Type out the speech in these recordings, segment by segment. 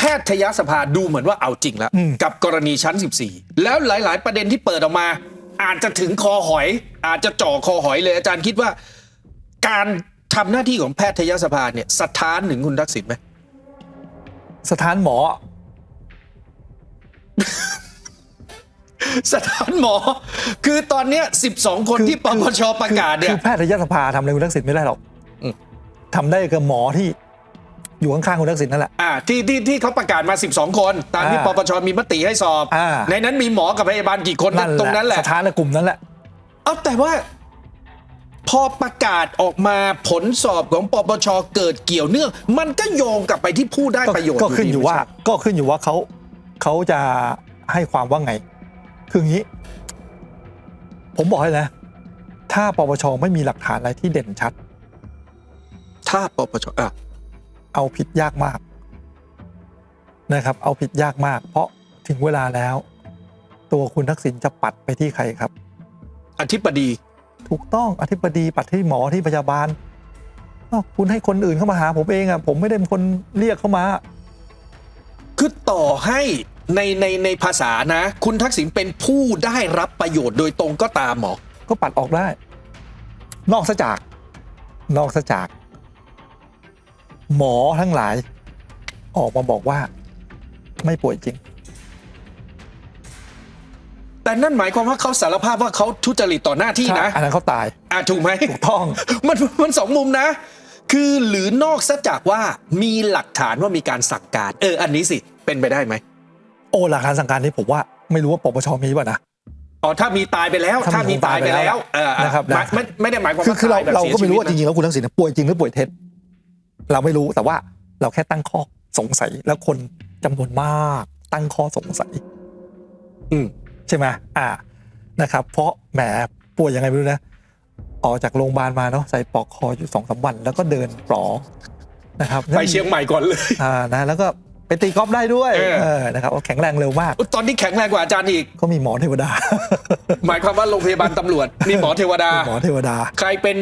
แพทยสภาดูเหมือนว่าเอาจริงแล้วอืมกับกรณีชั้น 14 แล้วหลาย ๆ ประเด็นที่เปิดออกมา อาจจะถึงคอหอย อาจจะจ่อคอหอยเลย อาจารย์คิดว่า การทำหน้าที่ของแพทยสภาเนี่ยสะท้านถึงคุณทักษิณไหมสถานหมอ สถานหมอ คือตอนเนี้ย12 คนที่ปปชประกาศเนี่ยคือแพทยสภาทำอะไรคุณทักษิณไม่ได้หรอกอืมทำได้กับหมอที่ อยู่ข้างๆคุณทักษิณนั่นแหละ อ่าที่ที่ที่เขาประกาศมา 12 คน ตามที่อ่าปปชมีมติให้สอบ อ่า ในนั้นมีหมอกับพยาบาลกี่คนนั่นตรงนั้นแหละสถานกลุ่มนั้นแหละ เอาแต่ว่า พอประกาศออกมาผลสอบของปปชเกิดเกี่ยวเนื่อง มันก็โยงกลับไปที่ผู้ได้ก็ประโยชน์ก็ขึ้นอยู่ดีว่าไม่ใช่ก็ขึ้นอยู่ว่าเขาเขาจะให้ความว่าไง คืออย่างนี้ ผมบอกให้นะ ถ้าปปชไม่มีหลักฐานอะไรที่เด่นชัด ถ้าปปชอะ เอาผิดยากมากนะครับ เอาผิดยากมาก เพราะถึงเวลาแล้ว ตัวคุณทักษิณจะปัดไปที่ใครครับ อธิบดี ถูกต้องอธิบดีปัดที่หมอที่พยาบาลอ้าวคุณให้คนอื่นเข้ามาหาผมเองอะผมไม่ได้เป็นคนเรียกเข้ามา คือต่อให้ในในในภาษานะ คุณทักษิณเป็นผู้ได้รับประโยชน์โดยตรงก็ตามหมอก็ปัดออกได้ นอกซะจาก นอกซะจาก หมอทั้งหลาย ออกมาบอกว่า ไม่ป่วยจริง แต่นั่นหมายความว่าเขาสารภาพว่าเขาทุจริตต่อหน้าที่นะ อันนั้นเขาตาย อะถูกไหม ถูกต้อง มันมันสองมุมนะ คือหรือนอกซะจากว่ามีหลักฐานว่ามีการสั่งการ เออ อันนี้สิ เป็นไปได้ไหม โอ้หลักฐานสั่งการนี้ผมว่าไม่รู้ว่าปปชมีป่ะนะอ๋อถ้ามีตายไปแล้ว ถ้าถ้ามีมีตายไปแล้วเออนะครับหมายไม่ไม่ได้หมายความคือว่าคือเราตยแบบเราก็ไม่รู้ว่าจสียชีริงๆแล้วคุณทักษิณป่วยจริงหรือป่วยเท็จ เราไม่รู้แต่ว่าเราแค่ตั้งข้อสงสัยแล้วคนจำนวนมากตั้งข้อสงสัย อืมใช่ไหมอ่านะครับ เพราะแหมป่วยยังไงไม่รู้นะออกจากโรงพยาบาลมาเนาะใส่ปลอกคออยู่สองสามวัน แล้วก็เดินปลอนะครับไปเชียงใหม่ก่อนเลยอ่านะแล้วก็ไปตีกอล์ฟได้ด้วยเออเออนะครับแข็งแรงเร็วมาก ตอนนี้แข็งแรงกว่าอาจารย์อีกก็มีหมอเทวดา หมายความว่าโรงพยาบาลตำรวจ มีหมอเทวดาหมอเทวดา ใครเป็น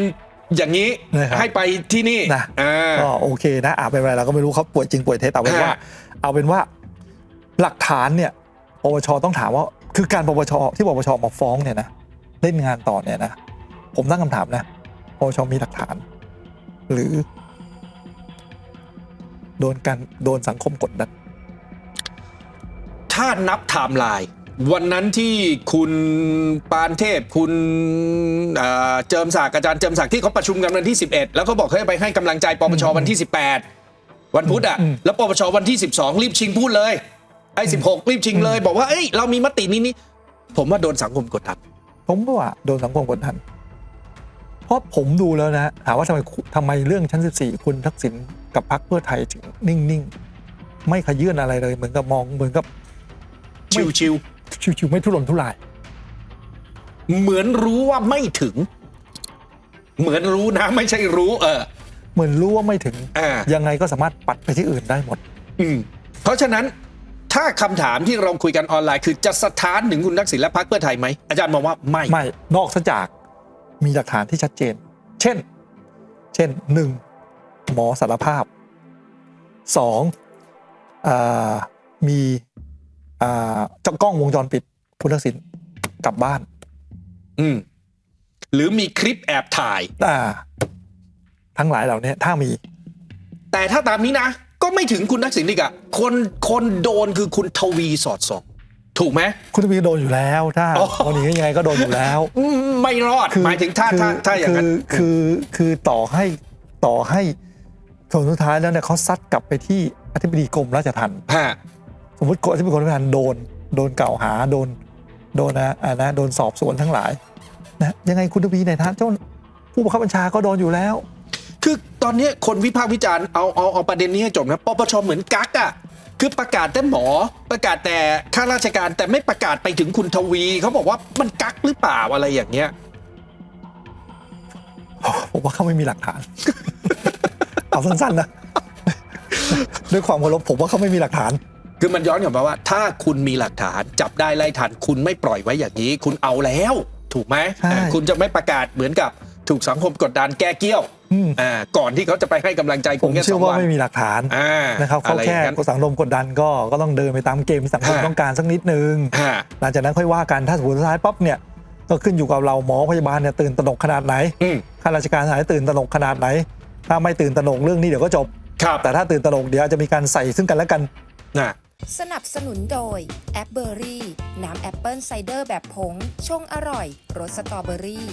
อย่างนี้นะครับให้ไปที่นี่นะ อ่า ก็โอเคนะอ่าเป็นไรเราก็ไม่รู้เขาป่วยจริงป่วยเท็จแต่เอาเป็นว่า ฮะ เอาเป็นว่าหลักฐานเนี่ยปปชต้องถามว่า คือการปปชที่ปปชมาฟ้องเนี่ยนะเล่นงานต่อเนี่ยนะผมตั้งคำถามนะปปชมีหลักฐาน หรือ โดนการโดนสังคมกดดันถ้านับไทม์ไลน์ วันนั้นที่คุณปานเทพ คุณเอ่อเจิมศักดิ์อาจารย์เจิมศักดิ์ที่เขาประชุมกันวันที่ 11 แล้วเขาบอกให้ไปให้กำลังใจปปชวันที่ 18 วันพุธอะอืมแล้วปปชวันที่ 12 รีบชิงพูดเลยไอ้16 รีบชิงเลย บอกว่าเอ้ยเรามีมตินี้นี่ผมว่าโดนสังคมกดดันผมว่าโดนสังคมกดดันเพราะผมดูแล้วนะถามว่าทำไมทำไมเรื่องชั้น 14 คุณทักษิณกับพรรคเพื่อไทยถึงนิ่งๆไม่ขยื่นอะไรเลยเหมือนกับมองเหมือนกับชิว ชิวๆไม่ทุรนทุรายๆเหมือนรู้ว่าไม่ถึง เหมือนรู้นะ ไม่ใช่รู้ เออ เหมือนรู้ว่าไม่ถึงอ่า ยังไงก็สามารถปัดไปที่อื่นได้หมด อืมเพราะฉะนั้นถ้าคำถามที่เราคุยกันออนไลน์ คือจะสะท้านถึงคุณทักษิณและพรรคเพื่อไทยไหมอาจารย์มองว่าไม่ไม่นอกจากมีหลักฐานที่ชัดเจน เช่น เช่นหนึ่งหมอสารภาพสองอามีอ่าเจ้ากล้องวงจรปิดคุณทักษิณกลับบ้าน อืม หรือมีคลิปแอบถ่าย อ่า ทั้งหลายเหล่านี้ถ้ามี แต่ถ้าตามนี้นะ ก็ไม่ถึงคุณทักษิณอีกอะคนคนโดนคือคุณทวีสอดส่องถูกไหมคุณทวีโดนอยู่แล้ว ถ้าอ๋อวันนี้ยังไงก็โดนอยู่แล้วอืมไม่รอดหมายถึงถ้าถ้าถ้าอย่างนั้นคือคือคือต่อให้ต่อให้ผลสุดท้ายแล้วเนี่ยเขาซัดกลับไปที่อธิบดีกรมราชทัณฑ์ฮะ สมมติอธิบดีกรมราชทัณฑ์โดน โดนกล่าวหาโดนโดนนะอ่านะโดนสอบสวนทั้งหลายนะยังไงคุณทวีในฐานะเจ้าผู้บังคับบัญชาก็โดนอยู่แล้ว คือตอนนี้คนวิพากษ์วิจารณ์เอาเอาเอาประเด็นนี้ให้จบนะปปชเหมือนกักอะคือประกาศแต่หมอประกาศแต่ข้าราชการแต่ไม่ประกาศไปถึงคุณทวีเขาบอกว่ามันกักหรือเปล่าอะไรอย่างเงี้ยผมว่าเขาไม่มีหลักฐานเอาสั้นๆนะด้วยความเคารพผมว่าเขาไม่มีหลักฐาน คือมันย้อนกลับมาว่า ถ้าคุณมีหลักฐานจับได้ไล่ทัน คุณไม่ปล่อยไว้อย่างนี้ คุณเอาแล้ว ถูกไหมใช่เออคุณจะไม่ประกาศเหมือนกับถูกสังคมกดดันแก้เกี้ยวอืมอ่าก่อนที่เขาจะไปให้กำลังใจผคุมณแค่สเชื่อองว่าวันไม่มีหลักฐานอ่านะครับเขาอะไรแค่อย่งนั้นกดสังคมกดดันก็ก็ต้องเดินไปตามเกมที่สังคมฮะ ต้องการสักนิดนึง ฮะหลังจากนั้นค่อยว่ากันถ้าสมมติสุดท้ายปั๊บเนี่ยก็ขึ้นอยู่กับเราหมอพยาบาลเนี่ยตื่นตระหนกขนาดไหนอืมข้าราชการทหารตื่นตระหนกขนาดไหน ถ้าไม่ตื่นตระหนกเรื่องนี้เดี๋ยวก็จบ ครับแต่ถ้าตื่นตระหนกเดี๋ยวอาจจะมีการใส่ซึ่งกันและกัน นะ สนับสนุนโดย แอปเบอรี่ น้ำแอปเปิลไซเดอร์แบบผง ชงอร่อย รสสตรอเบอรี่